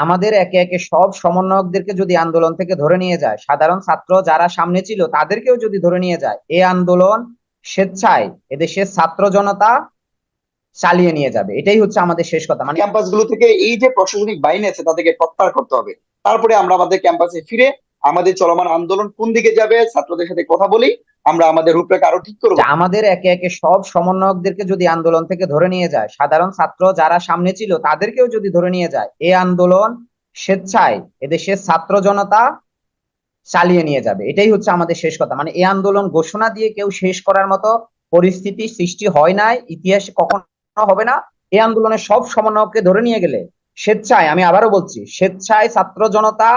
আমাদের একে একে সব সমন্বয়কদেরকে যদি আন্দোলন থেকে ধরে নিয়ে যায়, সাধারণ ছাত্র যারা সামনে ছিল তাদেরকেও যদি ধরে নিয়ে যায় এই আন্দোলন স্বেচ্ছায় এদেশের ছাত্র জনতা চালিয়ে নিয়ে যাবে। এটাই হচ্ছে আমাদের শেষ কথা। মানে ক্যাম্পাসগুলো থেকে এই যে প্রশাসনিক বাহিনী আছে, তাদেরকে প্রত্যাহার করতে হবে। তারপরে আমরা আমাদের ক্যাম্পাসে ফিরে আমাদের চলমান আন্দোলন কোন দিকে যাবে, ছাত্রদের সাথে কথা বলি, আমরা আমাদের রূপরেখা আরও ঠিক করব। আমাদের একে একে সব সমন্বয়কদেরকে যদি আন্দোলন থেকে ধরে নিয়ে যায়, সাধারণ ছাত্র যারা সামনে ছিল তাদেরকেও যদি ধরে নিয়ে যায়, এ আন্দোলন স্বেচ্ছায় এদেশের ছাত্র জনতা চালিয়ে নিয়ে যাবে। এটাই হচ্ছে আমাদের শেষ কথা। মানে এই আন্দোলন ঘোষণা দিয়ে কেউ শেষ করার মতো পরিস্থিতি সৃষ্টি হয় নাই, ইতিহাসে কখনো হবে না। এই আন্দোলনের সব সমন্বয়ককে ধরে নিয়ে গেলে স্বেচ্ছায়, আমি আবারও বলছি, স্বেচ্ছায় ছাত্র জনতা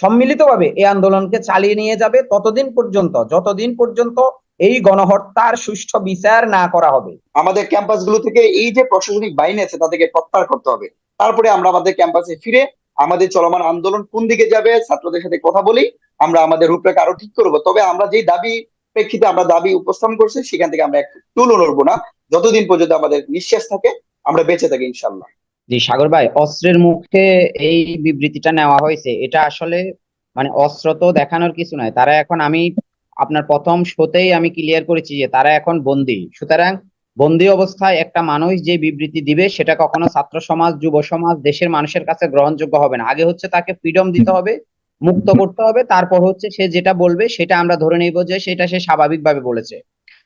সম্মিলিতভাবে এই আন্দোলনকে চালিয়ে নিয়ে যাবে ততদিন পর্যন্ত, যতদিন পর্যন্ত এই গণহত্যার সুষ্ঠু বিচার না করা হবে। আমাদের ক্যাম্পাসগুলো থেকে এই যে প্রশাসনিক বাহিনী আছে, তাদেরকে প্রত্যাহার করতে হবে। তারপরে আমরা আমাদের ক্যাম্পাসে ফিরে আমাদের চলমান আন্দোলন কোন দিকে যাবে ছাত্রদের সাথে কথা বলি, আমরা আমাদের রূপরেখা আরও ঠিক করব। তবে আমরা যেই দাবি প্রেক্ষিতে আমরা দাবি উপস্থাপন করছি, সেখান থেকে আমরা একটু তুলো নড়বো না। যতদিন পর্যন্ত আমাদের নিঃশ্বাস থাকে, আমরা বেঁচে থাকি ইনশাল্লাহ জি, সাগর ভাই, অস্ত্রের মুখে এই বিবৃতিটা নেওয়া হয়েছে। এটা আসলে মানে অস্ত্র তো দেখানোর কিছু নয় তারা এখন আমি, আপনার প্রথম শোতেই আমি ক্লিয়ার করেছি যে তারা এখন বন্দী। সুতরাং বন্দী অবস্থায় একটা মানুষ যে বিবৃতি দিবে, সেটা কখনো ছাত্র সমাজ, যুব সমাজ, দেশের মানুষের কাছে গ্রহণযোগ্য হবে না। আগে হচ্ছে তাকে ফ্রিডম দিতে হবে, মুক্ত করতে হবে, তারপর হচ্ছে সে যেটা বলবে, সেটা আমরা ধরে নিব যে সেটা সে স্বাভাবিকভাবে বলেছে।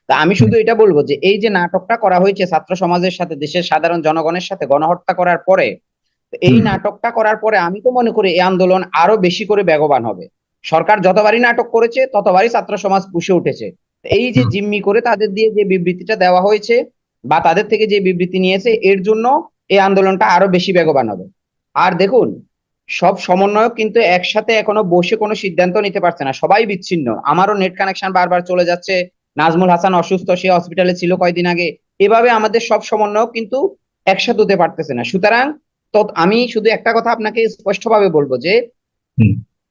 তা আমি শুধু এটা বলব যে এই যে নাটকটা করা হয়েছে ছাত্র সমাজের সাথে দেশের সাধারণ জনগণের সাথে গণহত্যা করার পরে এই নাটকটা করার পরে আমি তো মনে করি এই আন্দোলন আরও বেশি করে বেগবান হবে। সরকার যতবারই নাটক করেছে ততবারই ছাত্র সমাজ পুষে উঠেছে। এই যে জিম্মি করে তাদের দিয়ে যে বিবৃতিটা দেওয়া হয়েছে বা তাদের থেকে যে বিবৃতি নিয়েছে এর জন্য এই আন্দোলনটা আরও বেশি বেগবান হবে। আর দেখুন সব সমন্বয়ক কিন্তু একসাথে এখনও বসে কোনো সিদ্ধান্ত নিতে পারছে না। সবাই বিচ্ছিন্ন। আমারও নেট কানেকশন বারবার চলে যাচ্ছে। নাজমুল হাসান অসুস্থ সে হসপিটালে ছিল কয়দিন আগে। এভাবে আমাদের সব সমন্বয়ক কিন্তু একসাথে হতে পারতেছে না। সুতরাং আমি শুধু একটা কথা আপনাকে স্পষ্টভাবে বলব যে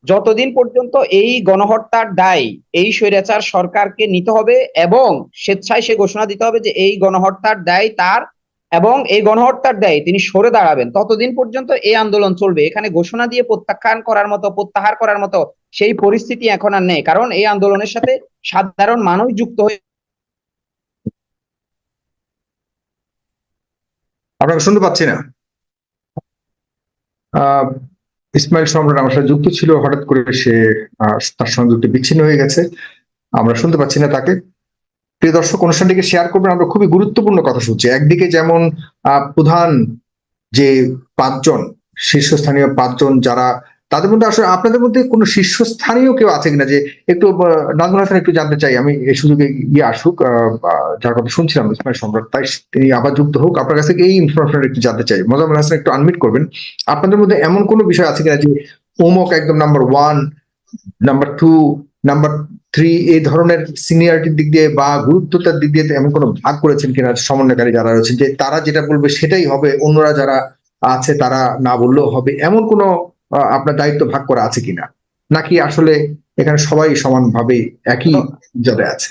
যতদিন পর্যন্ত এই গণহত্যার দায় এই স্বৈরাচার সরকারকে নিতে হবে এবং স্বেচ্ছায় সে ঘোষণা দিতে হবে যে এই গণহত্যার দায় তার এবং এই গণহত্যার দায় তিনি সরে দাঁড়াবেন। ততদিন পর্যন্ত এই আন্দোলন চলবে। এখানে ঘোষণা দিয়ে প্রত্যাখ্যান করার মতো প্রত্যাহার করার মতো সেই পরিস্থিতি এখন আর নেই। কারণ এই আন্দোলনের সাথে সাধারণ মানুষ যুক্ত হয়ে আপনাকে শুনতে পাচ্ছি না। ইসমাইল সম্রাট আমার সাথে যুক্ত ছিল, হঠাৎ করে সে তার সংযুক্তি বিচ্ছিন্ন হয়ে গেছে। আমরা শুনতে পাচ্ছি না তাকে। প্রিয় দর্শক, অনুষ্ঠানটিকে শেয়ার করবেন, আমরা খুবই গুরুত্বপূর্ণ কথা শুনছি। একদিকে যেমন প্রধান যে পাঁচজন, শীর্ষস্থানীয় পাঁচজন যারা তাদের মধ্যে আসলে আপনাদের মধ্যে কোনো শীর্ষস্থানীয় কেউ আছে কিনা যে একটু নাজমুল হাসান একটু জানতে চাই, আমি এই সুযোগে গিয়ে আসুক যার কথা শুনছিলাম, ইসমাইল সম্রাট। তাই তিনি আবার যুক্ত হোক, আপনার কাছে এই ইনফরমেশন একটু জানতে চাই। মোজাম্মেল হাসান একটু আনমিট করবেন। আপনাদের মধ্যে এমন কোনো বিষয় আছে কিনা যে অমুক একদম number one number two number three এই ধরনের সিনিয়রিটির দিক দিয়ে বা গুরুত্বতার দিক দিয়ে এমন কোনো ভাগ করেছেন কিনা সমন্বয়কারী যারা রয়েছেন যে তারা যেটা বলবে সেটাই হবে, অন্যরা যারা আছে তারা না বললেও হবে। এমন কোনো আপনার দায়িত্ব ভাগ করা আছে কিনা? নাকি আসলে এখানে সবাই সমানভাবে একই জায়গায় আছে?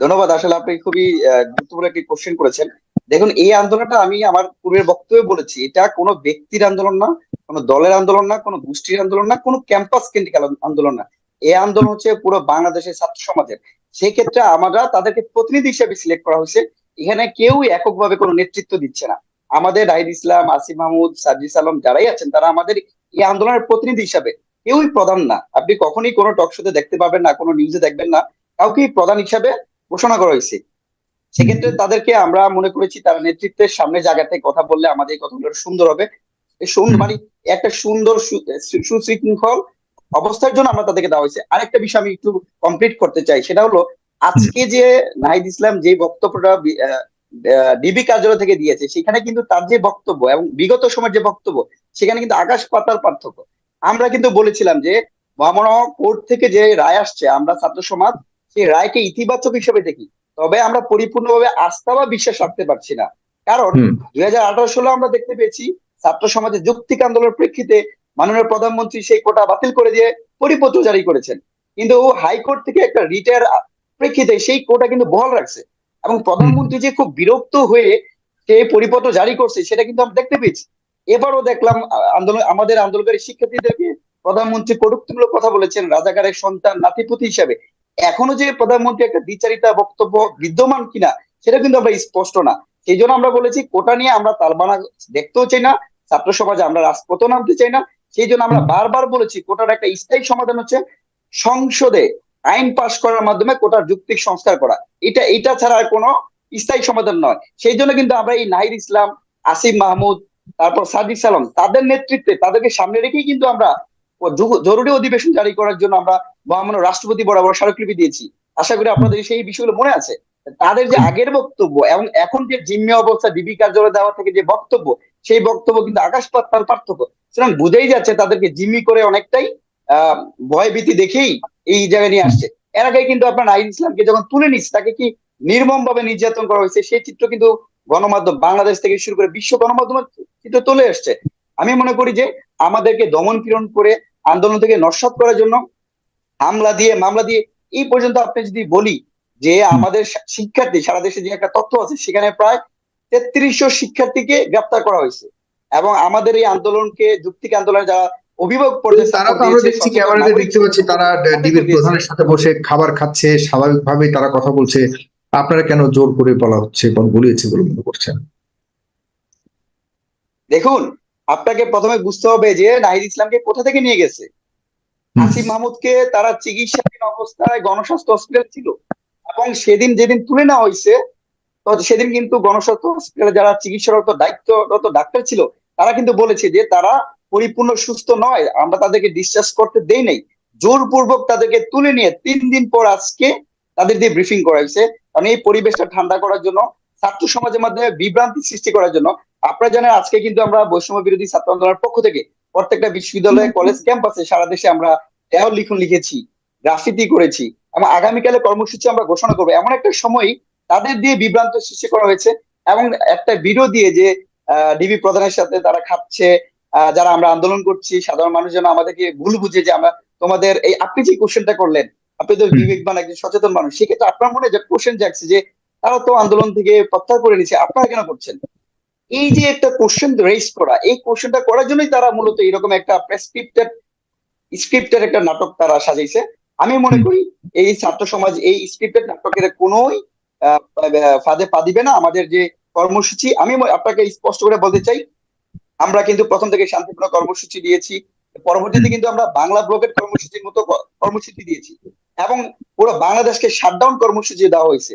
ধন্যবাদ আসলে আপনি খুবই গুরুত্বপূর্ণ একটি কোশ্চেন করেছেন। দেখুন এই আন্দোলনটা আমি আমার পূর্বের বক্তব্যে বলেছি এটা কোনো ব্যক্তির আন্দোলন না কোনো দলের আন্দোলন না কোনো গোষ্ঠীর আন্দোলন না কোনো ক্যাম্পাস কেন্দ্রিক আন্দোলন না। এই আন্দোলন হচ্ছে পুরো বাংলাদেশের ছাত্র সমাজের। সেই ক্ষেত্রে আমরা তাদেরকে প্রতিনিধি হিসেবে সিলেক্ট করা হয়েছে। এখানে কেউই এককভাবে কোনো নেতৃত্ব দিচ্ছে না। আমাদের রাহিদ ইসলাম আসিফ মাহমুদ সাজিস আলম যারাই আছেন তারা আমাদের এই আন্দোলনের প্রতিনিধি হিসাবে কেউই প্রধান না। আপনি কখনই কোনো টক শোতে দেখতে পাবেন না কোনো নিউজে দেখবেন না। কাউকেই প্রধান হিসাবে ঘোষণা করা হয়েছে। সেক্ষেত্রে তাদেরকে আমরা মনে করেছি তারা নেতৃত্বের সামনে জায়গাটায় কথা বললে আমাদের এই কথাগুলো শুন্দর হবে। মানে একটা সুন্দর সুশৃঙ্খল অবস্থার জন্য আমরা তাদেরকে দেওয়া হয়েছে। আরেকটা বিষয় আমি একটু কমপ্লিট করতে চাই সেটা হলো আজকে যে নাহিদ ইসলাম যে বক্তব্যটা ডিবি কার্যালয় থেকে দিয়েছে। সেখানে কিন্তু তার যে বক্তব্য এবং বিগত সময়ের যে বক্তব্য সেখানে কিন্তু আকাশ পাতার পার্থক্য। আমরা কিন্তু বলেছিলাম যে কোর্ট থেকে যে রায় আসছে আমরা ছাত্র সমাজ সেই রায়কে ইতিবাচক হিসেবে দেখি। তবে আমরা পরিপূর্ণভাবে আস্থা বা বিশ্বাস রাখতে পারছি না। কারণ দুই হাজার আঠারো সালে আমরা দেখতে পেয়েছি ছাত্র সমাজের যৌক্তিক আন্দোলনের প্রেক্ষিতে মাননীয় প্রধানমন্ত্রী সেই কোটা বাতিল করে দিয়ে পরিপত্র জারি করেছেন। কিন্তু হাইকোর্ট থেকে একটা রিটায়ার প্রেক্ষিতে সেই কোটা কিন্তু বহাল রাখছে। এবং প্রধানমন্ত্রী যে খুব বিরক্ত হয়ে সেই পরিপত্র জারি করছে সেটা কিন্তু আমরা দেখতে পেয়েছি। এবারও দেখলাম আন্দোলন আমাদের আন্দোলনকারী শিক্ষার্থীদেরকে প্রধানমন্ত্রী কটুক্তিমূলক কথা বলেছেন রাজাকারের সন্তান নাতিপুতি হিসাবে। এখনও যে প্রধানমন্ত্রী একটা দ্বিচারিতা বক্তব্য বিদ্যমান কিনা সেটা কিন্তু আমরা স্পষ্ট না। সেই জন্য আমরা বলেছি কোটা নিয়ে আমরা তালবানা দেখতেও চাই না ছাত্র সমাজে আমরা রাজপথ নামতে চাই না। সেই জন্য আমরা বারবার বলেছি কোটার একটা স্থায়ী সমাধান হচ্ছে সংসদে। আইন পাশ করার মাধ্যমে কোটার যুক্তিক সংস্কার করা। এটা এটা ছাড়া আর কোনো স্থায়ী সমাধান নয়। সেই জন্য কিন্তু আমরা এই নাহিদ ইসলাম, আসিফ মাহমুদ, তারপর সাদিক সালাম, তাদের নেতৃত্বে, তাদেরকে সামনে রেখেই কিন্তু আমরা জরুরি অধিবেশন জারি করার জন্য আমরা মহামান্য রাষ্ট্রপতি বরাবর স্মারকলিপি দিয়েছি। আশা করি আপনাদের সেই বিষয়গুলো মনে আছে। তাদের যে আগের বক্তব্য এবং এখন যে জিম্মি অবস্থা ডিবি কার্যালয় দেওয়া থেকে যে বক্তব্য, সেই বক্তব্য কিন্তু আকাশ পাতাল পার্থক্য। সুতরাং বুঝেই যাচ্ছে তাদেরকে জিম্মি করে অনেকটাই, আহ ভয় ভীতি দেখেই এই জায়গায় নিয়ে আসছে। এর আগে কিন্তু আপনার নাহিদ ইসলামকে যখন তুলে নিচ্ছে তাকে কি নির্মম ভাবে নির্যাতন করা হয়েছে? সেই চিত্র কিন্তু গণমাধ্যম বাংলাদেশ থেকে শুরু করে বিশ্ব গণমাধ্যমের চিত্র তুলে আসছে। আমি মনে করি যে আমাদেরকে দমন পীড়ন করে আন্দোলন থেকে নস্বাত করার জন্য হামলা দিয়ে মামলা দিয়ে এই পর্যন্ত আপনি যদি বলি যে আমাদের শিক্ষার্থী সারা দেশে যে একটা তথ্য আছে সেখানে প্রায় তেত্রিশশো শিক্ষার্থীকে গ্রেপ্তার করা হয়েছে। এবং আমাদের এই আন্দোলনকে যুক্তিক আন্দোলনে যারা অভিভাবক পর্যায়ে তারা তো আমরা দেখছি ক্যামেরাতে দেখতে পাচ্ছি তারা ডিবির প্রধানের সাথে বসে খাবার খাচ্ছে স্বাভাবিকভাবেই তারা কথা বলছে। আপনারা কেন জোর করে বলা হচ্ছে বলিয়েছে বলে মনে করছেন? দেখুন আপনাকে প্রথমে বুঝতে হবে যে নাহিদ ইসলামকে কোথা থেকে নিয়ে গেছে। আসিফ মাহমুদকে তারা চিকিৎসাধীন অবস্থায় গণস্বাস্থ্য হসপিটাল ছিল। এবং সেদিন যেদিন তুলে নেওয়া হয়েছে সেদিন কিন্তু গণস্বাস্থ্য হসপিটালে যারা চিকিৎসারত দায়িত্বরত ডাক্তার ছিল তারা কিন্তু বলেছে যে তারা পরিপূর্ণ সুস্থ নয়। আমরা তাদেরকে ডিসচার্জ করতে দেই নাই। জোরপূর্বক তাদেরকে তুলে নিয়ে তিন দিন পর আজকে তাদের দিয়ে ব্রিফিং করা হয়েছে। কারণ এই পরিবেশটা ঠান্ডা করার জন্য, ছাত্র সমাজের মাধ্যমে বিভ্রান্তি সৃষ্টি করার জন্য, আপনারা জানেন আজকে কিন্তু আমরা বৈষম্য বিরোধী ছাত্র আন্দোলনের পক্ষ থেকে প্রত্যেকটা বিশ্ববিদ্যালয় কলেজ ক্যাম্পাসে সারা দেশে আমরা দেওয়াল লিখন লিখেছি গ্রাফিতি করেছি। এবং আগামীকালে কর্মসূচি আমরা ঘোষণা করব। এমন একটা সময় তাদের দিয়ে বিভ্রান্ত সৃষ্টি করা হয়েছে। এবং একটা ভিডিও দিয়ে যে ডিবি প্রধানের সাথে তারা খাচ্ছে যারা আমরা আন্দোলন করছি সাধারণ মানুষ যেন আমাদেরকে ভুল বুঝে যে আমরা তোমাদের এই আপনি যে কোশ্চেনটা করলেন আপনি তো বিবেকবান একজন সচেতন মানুষ সেক্ষেত্রে আপনার মনে যে কোশ্চেন জাগছে যে তারা তো আন্দোলন থেকে প্রত্যাহার করে নিচ্ছে আপনারা কেন করছেন? এই যে একটা কোশ্চেন রেজ করা এই কোশ্চেনটা করার জন্যই তারা মূলত এরকম একটা প্রেসক্রিপ্টেড স্ক্রিপ্টের একটা নাটক তারা সাজাইছে। আমি মনে করি এই ছাত্র সমাজ এই স্ক্রিপ্টেড নাটকের কোনোই ফাঁদে পা দিবে না। আমাদের যে কর্মসূচি আমি আপনাকে স্পষ্ট করে বলতে চাই আমরা কিন্তু প্রথম থেকে শান্তিপূর্ণ কর্মসূচি দিয়েছি। পরবর্তীতে কিন্তু আমরা বাংলা ব্লকের কর্মসূচির মতো কর্মসূচি দিয়েছি। এবং পুরো বাংলাদেশকে শাটডাউন কর্মসূচি দেওয়া হয়েছে।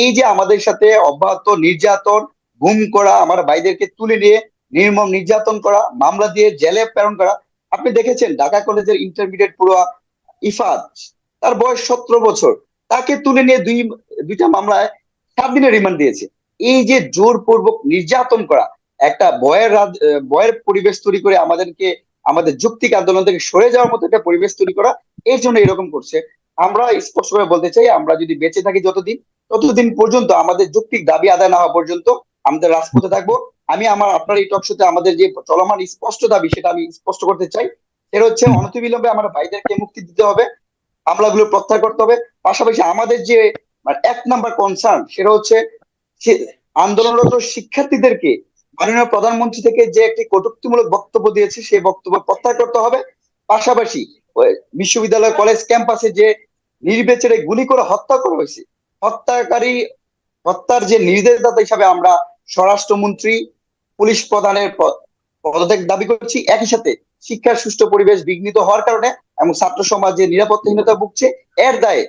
এই যে আমাদের সাথে অব্যাহত নির্যাতন গুম করা আমার ভাইদেরকে তুলে নিয়ে নির্মম নির্যাতন করা মামলা দিয়ে জেলে প্রেরণ করা আপনি দেখেছেন ঢাকা কলেজের ইন্টারমিডিয়েট পুরো ইফাত তার বয়স সতেরো বছর তাকে তুলে নিয়ে দুই দুইটা মামলায় সাত দিনের রিমান্ড দিয়েছে। এই যে জোরপূর্বক নির্যাতন করা একটা বয়ের রাজ- বয়ের পরিবেশ তৈরি করে আমাদেরকে, আমাদের যুক্তিক আন্দোলন থেকে সরে যাওয়ার মতো একটা পরিবেশ তৈরি করা, এর জন্য এরকম করছে। আমরা স্পষ্ট করে বলতে চাই, আমরা যদি বেঁচে থাকি যতদিন, ততদিন পর্যন্ত আমাদের যুক্তিক দাবি আদায় না হওয়া পর্যন্ত আমাদের রাজপথে থাকব। আমি আমার, আপনার এই টকশোতে আমাদের যে চলমান স্পষ্ট দাবি, সেটা আমি স্পষ্ট করতে চাই। সেটা হচ্ছে অনতিবিলম্বে আমার ভাইদেরকে মুক্তি দিতে হবে মামলাগুলো প্রত্যাহার করতে হবে। পাশাপাশি আমাদের যে মানে এক নাম্বার কনসার্ন সেটা হচ্ছে আন্দোলনরত শিক্ষার্থীদেরকে মাননীয় প্রধানমন্ত্রী থেকে যে একটি কটূক্তিমূলক বক্তব্য দিয়েছে, সেই বক্তব্য প্রত্যাহার করতে হবে। পাশাপাশি বিশ্ববিদ্যালয় কলেজ ক্যাম্পাসে যে নির্বিচারে গুলি করে হত্যা করা হয়েছে, হত্যাকারী, হত্যার যে নির্দেশদাতা হিসাবে আমরা স্বরাষ্ট্রমন্ত্রী, পুলিশ প্রধানের পদত্যাগ দাবি করছি। একই সাথে শিক্ষার সুষ্ঠু পরিবেশ বিঘ্নিত হওয়ার কারণে এবং ছাত্র সমাজ নিরাপত্তাহীনতা ভুগছে, এর দায়ে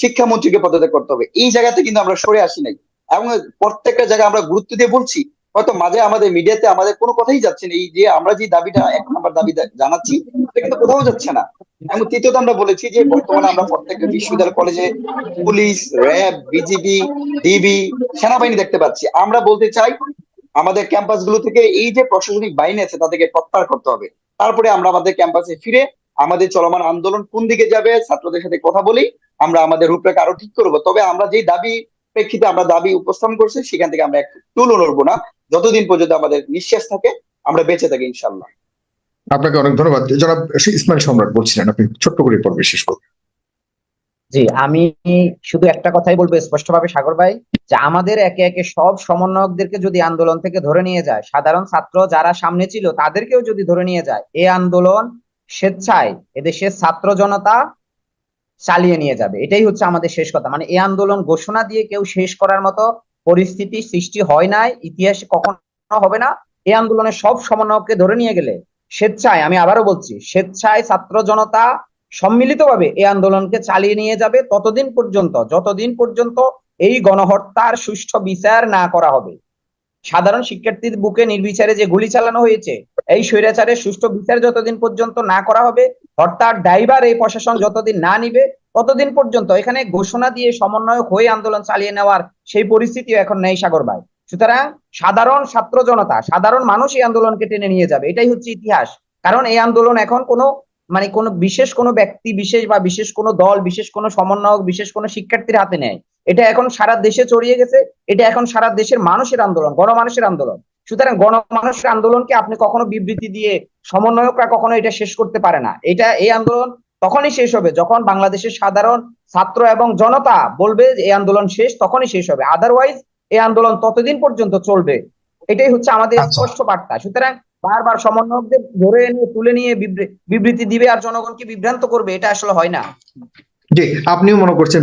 শিক্ষামন্ত্রীকে পদত্যাগ করতে হবে। এই জায়গাতে কিন্তু আমরা সরে আসি নাই। এবং প্রত্যেকটা জায়গায় আমরা গুরুত্ব দিয়ে বলছি হয়তো মাঝে আমাদের মিডিয়াতে আমাদের কোনো কথাই যাচ্ছে না। এই যে আমরা যে দাবিটা, এক নম্বর দাবি জানাচ্ছি, এটা কিন্তু কোথাও যাচ্ছে না। এবং তৃতীয়ত আমরা বলেছি যে বর্তমানে আমরা প্রত্যেকটা বিশ্ববিদ্যালয়, কলেজে পুলিশ, র্যাব, বিজিবি, ডিবি, সেনাবাহিনী দেখতে পাচ্ছি। আমরা বলতে চাই, আমাদের ক্যাম্পাসগুলো থেকে এই যে প্রশাসনিক বাহিনী আছে, তাদেরকে প্রত্যাহার করতে হবে। তারপরে আমরা আমাদের ক্যাম্পাসে ফিরে আমাদের চলমান আন্দোলন কোন দিকে যাবে, ছাত্রদের সাথে কথা বলেই আমরা আমাদের রূপরেখা আরও ঠিক করব। তবে আমরা যেই দাবি প্রেক্ষিতে আমরা দাবি উপস্থাপন করছি সেখান থেকে আমরা একটু তুলো নড়বো না। যতদিন পর্যন্ত আমাদের নিঃশ্বাস থাকে আমরা বেঁচে থাকি ইনশাল্লাহ আপনাকে অনেক ধন্যবাদ। জনাব ইসমাইল সম্রাট বলছিলেন আপনি ছোট্ট করে পর্বে শেষ করুন। জি আমি শুধু একটা কথাই বলব স্পষ্টভাবে সাগর ভাই যে আমাদের একে একে সব সমন্বয়কদেরকে যদি আন্দোলন থেকে ধরে নিয়ে যায় সাধারণ ছাত্র যারা সামনে ছিল তাদেরকেও যদি ধরে নিয়ে যায় এ আন্দোলন স্বেচ্ছায় এদেশের ছাত্র জনতা চালিয়ে নিয়ে যাবে। এটাই হচ্ছে আমাদের শেষ কথা। মানে এই আন্দোলন ঘোষণা দিয়ে কেউ শেষ করার মতো পরিস্থিতি সৃষ্টি হয় নাই, ইতিহাসে কখনো হবে না। এই আন্দোলনের সব সমন্বয়ককে ধরে নিয়ে গেলে স্বেচ্ছায়, আমি আবারও বলছি, স্বেচ্ছায় ছাত্র জনতা সম্মিলিতভাবে এই আন্দোলনকে চালিয়ে নিয়ে যাবে ততদিন পর্যন্ত, যতদিন পর্যন্ত এই গণহত্যার সুষ্ঠু বিচার না করা হবে। সাধারণ শিক্ষার্থীর বুকে নির্বিচারে যে গুলি চালানো হয়েছে, এই স্বৈরাচারের সুষ্ঠু বিচার যতদিন পর্যন্ত না করা হবে হত্যার ড্রাইভার এই প্রশাসন যতদিন না নিবে, ততদিন পর্যন্ত এখানে ঘোষণা দিয়ে সমন্বয়ক হয়ে আন্দোলন চালিয়ে নেওয়ার সেই পরিস্থিতিও এখন নেই সাগর ভাই। সুতরাং সাধারণ ছাত্র জনতা, সাধারণ মানুষ এই আন্দোলনকে টেনে নিয়ে যাবে, এটাই হচ্ছে ইতিহাস। কারণ এই আন্দোলন এখন কোনো মানে কোনো বিশেষ কোনো ব্যক্তি বিশেষ বা বিশেষ কোনো দল বিশেষ কোনো সমন্বয়ক বিশেষ কোনো শিক্ষার্থীর হাতে নেয়। এটা এখন সারা দেশে ছড়িয়ে গেছে। এটা এখন সারা দেশের মানুষের আন্দোলন গণমানুষের আন্দোলন। সুতরাং গণমানুষের আন্দোলনকে আপনি কখনো বিবৃতি দিয়ে সমন্বয়করা কখনো এটা শেষ করতে পারে না। এটা এই আন্দোলন তখনই শেষ হবে যখন বাংলাদেশের সাধারণ ছাত্র এবং জনতা বলবে যে এই আন্দোলন শেষ তখনই শেষ হবে। আদারওয়াইজ এই আন্দোলন ততদিন পর্যন্ত চলবে। এটাই হচ্ছে আমাদের আচ্ছা। স্পষ্ট বার্তা। সুতরাং বারবার সমন্বয়কদের ধরে এনে তুলে নিয়ে বিবৃতি দিবে আর জনগণকে বিভ্রান্ত করবে, এটা আসলে হয় না। জি, আপনিও মনে করছেন